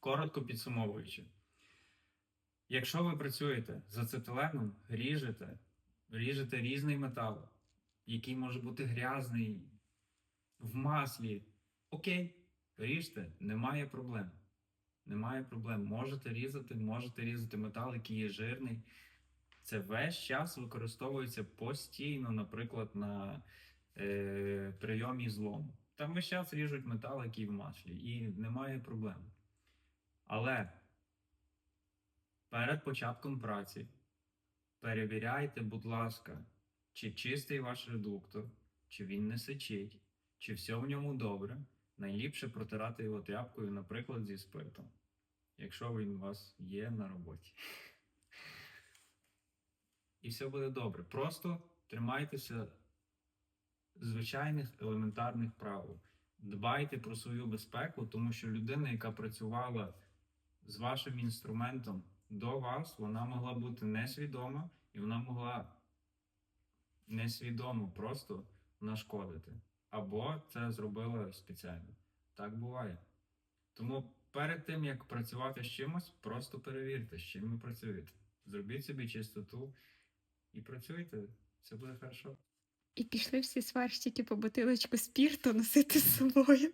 коротко підсумовуючи, якщо ви працюєте з ацетиленом, ріжете, ріжете різний метал, який може бути грязний, в маслі, окей, ріжте, немає проблем. Немає проблем. Можете різати, можете різати метал, який є жирний. Це весь час використовується постійно, наприклад, на е, прийомі злому. Там весь час ріжуть метал, який в маслі, і немає проблем. Але перед початком праці перевіряйте, будь ласка, чи чистий ваш редуктор, чи він не сичить, чи все в ньому добре. Найліпше протирати його тряпкою, наприклад, зі спиртом, якщо він у вас є на роботі. І все буде добре. Просто тримайтеся звичайних елементарних правил. Дбайте про свою безпеку, тому що людина, яка працювала з вашим інструментом до вас, вона могла бути несвідома і вона могла несвідомо просто нашкодити. Або це зробила спеціально. Так буває. Тому перед тим, як працювати з чимось, просто перевірте, з чим ви працюєте. Зробіть собі чистоту і працюйте. Все буде хорошо. І пішли всі сварщики по бутилочку спірту носити з собою.